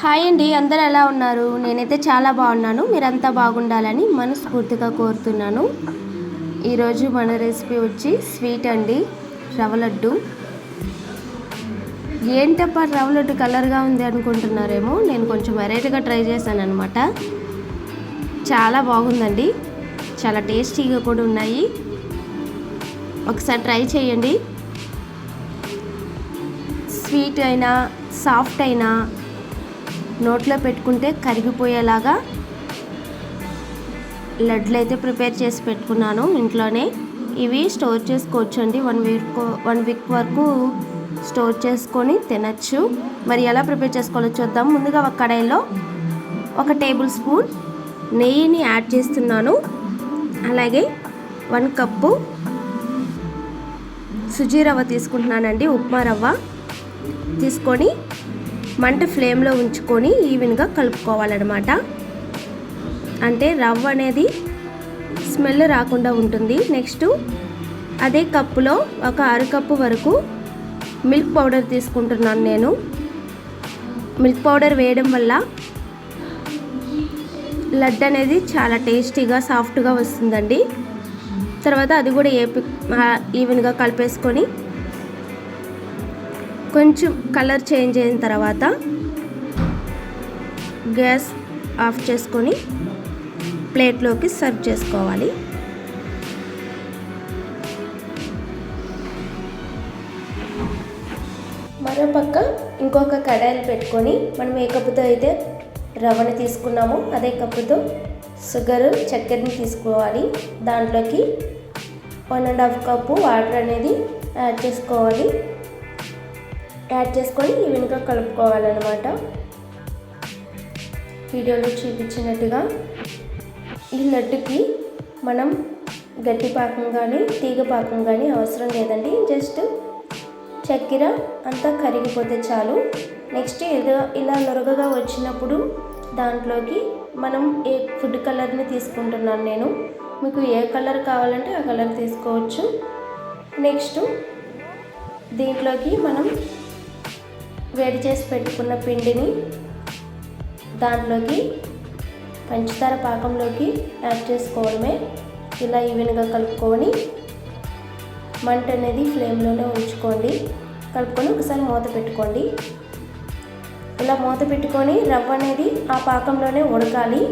Hi అండి అందరు ఎలా ఉన్నారు? నేనైతే చాలా బాగున్నాను. మీరంతా బాగుండాలని మనస్ఫూర్తిగా కోరుతున్నాను. ఈరోజు మన రెసిపీ వచ్చి స్వీట్ అండి రవ్వ లడ్డు. ఏంటప్ప రవ్వ లడ్డు కలర్గా ఉంది అనుకుంటున్నారేమో? నేను కొంచెం వెరైటీగా ట్రై చేశాను అనమాట చాలా బాగుందండి. చాలా టేస్టీగా కూడా ఉన్నాయి. ఒకసారి ట్రై చేయండి. స్వీట్ అయినా సాఫ్ట్ అయినా నోట్లో పెట్టుకుంటే కరిగిపోయేలాగా లడ్లు అయితే ప్రిపేర్ చేసి పెట్టుకున్నాను ఇంట్లోనే. ఇవి స్టోర్ చేసుకోవచ్చు అండి. వన్ వీక్ వన్ వీక్ వరకు స్టోర్ చేసుకొని తినచ్చు. మరి ఎలా ప్రిపేర్ చేసుకోవాలో చూద్దాం. ముందుగా ఒక కడాయిలో ఒక టేబుల్ స్పూన్ నెయ్యిని యాడ్ చేస్తున్నాను. అలాగే వన్ కప్పు సుజీ రవ్వ తీసుకుంటున్నానండి. ఉప్మా రవ్వ తీసుకొని మంట ఫ్లేమ్లో ఉంచుకొని ఈవెన్గా కలుపుకోవాలన్నమాట. అంటే రవ్వ అనేది స్మెల్ రాకుండా ఉంటుంది. నెక్స్ట్ అదే కప్పులో ఒక అరకప్పు వరకు మిల్క్ పౌడర్ తీసుకుంటున్నాను నేను. మిల్క్ పౌడర్ వేయడం వల్ల లడ్డు అనేది చాలా టేస్టీగా సాఫ్ట్గా వస్తుందండి. తర్వాత అది కూడా ఏపి ఈవెన్గా కలిపేసుకొని కొంచెం కలర్ చేంజ్ అయిన తర్వాత గ్యాస్ ఆఫ్ చేసుకొని ప్లేట్లోకి సర్వ్ చేసుకోవాలి. మరో పక్క ఇంకొక కడాయిలు పెట్టుకొని మనం ఏ కప్పుతో అయితే రవ్వని తీసుకున్నామో అదే కప్పుతో షుగర్ చక్కెరని తీసుకోవాలి. దాంట్లోకి one and half cup water అనేది యాడ్ చేసుకోవాలి. యాడ్ చేసుకొని ఈవెన్గా కలుపుకోవాలన్నమాట. వీడియోలో చూపించినట్టుగా ఈ లడ్డుకి మనం గట్టి పాకం కానీ తీగ పాకం కానీ అవసరం లేదండి. జస్ట్ చక్కెర అంతా కరిగిపోతే చాలు. నెక్స్ట్ ఏదో ఇలా నొరగగా వచ్చినప్పుడు దాంట్లోకి మనం ఏ ఫుడ్ కలర్ని తీసుకుంటున్నాను నేను. మీకు ఏ కలర్ కావాలంటే ఆ కలర్ తీసుకోవచ్చు. నెక్స్ట్ దీంట్లోకి మనం వేడి చేసి పెట్టుకున్న పిండిని దాంట్లోకి పంచదార పాకంలోకి యాడ్ చేసుకోవడమే. ఇలా ఈవెన్గా కలుపుకొని మంట అనేది ఫ్లేమ్లోనే ఉంచుకోండి. కలుపుకొని ఒకసారి మూత పెట్టుకోండి. ఇలా మూత పెట్టుకొని రవ్వ అనేది ఆ పాకంలోనే ఉడకాలి.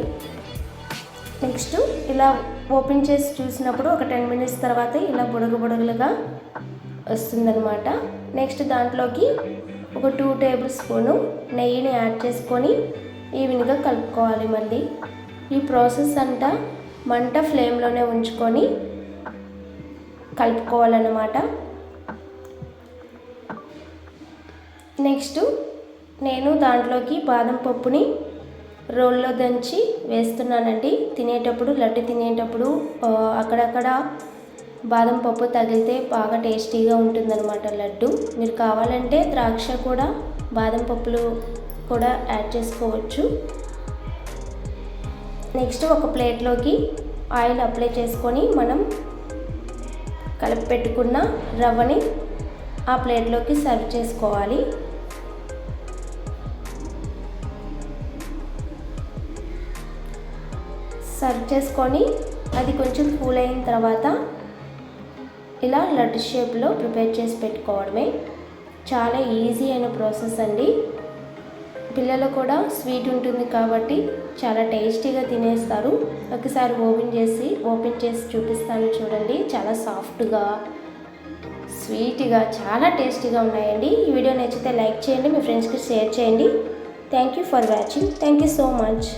నెక్స్ట్ ఇలా ఓపెన్ చేసి చూసినప్పుడు ఒక టెన్ మినిట్స్ తర్వాత ఇలా బుడగ బుడగలుగా వస్తుందన్నమాట. నెక్స్ట్ దాంట్లోకి ఒక టూ టేబుల్ స్పూను నెయ్యిని యాడ్ చేసుకొని ఈవెన్గా కలుపుకోవాలి మళ్ళీ. ఈ ప్రాసెస్ అంతా మంట ఫ్లేమ్లోనే ఉంచుకొని కలుపుకోవాలన్నమాట. నెక్స్ట్ నేను దాంట్లోకి బాదం పప్పుని రోల్లో దంచి వేస్తున్నానండి. తినేటప్పుడు లడ్డు తినేటప్పుడు అక్కడక్కడ బాదం పప్పు తగిలితే బాగా టేస్టీగా ఉంటుందన్నమాట లడ్డు. మీరు కావాలంటే ద్రాక్ష కూడా బాదం పప్పులు కూడా యాడ్ చేసుకోవచ్చు. నెక్స్ట్ ఒక ప్లేట్లోకి ఆయిల్ అప్లై చేసుకొని మనం కలిపి పెట్టుకున్న రవ్వని ఆ ప్లేట్లోకి సర్వ్ చేసుకోవాలి. సర్వ్ చేసుకొని అది కొంచెం కూల్ అయిన తర్వాత ఇలా లడ్డు షేప్లో ప్రిపేర్ చేసి పెట్టుకోవడమే. చాలా ఈజీ అయిన ప్రాసెస్ అండి. పిల్లలు కూడా స్వీట్ ఉంటుంది కాబట్టి చాలా టేస్టీగా తినేస్తారు. ఒకసారి ఓపెన్ చేసి ఓపెన్ చేసి చూపిస్తాను చూడండి. చాలా సాఫ్ట్గా స్వీట్గా చాలా టేస్టీగా ఉన్నాయండి. ఈ వీడియో నచ్చితే లైక్ చేయండి మీ ఫ్రెండ్స్కి షేర్ చేయండి. Thank you for watching. Thank you so much.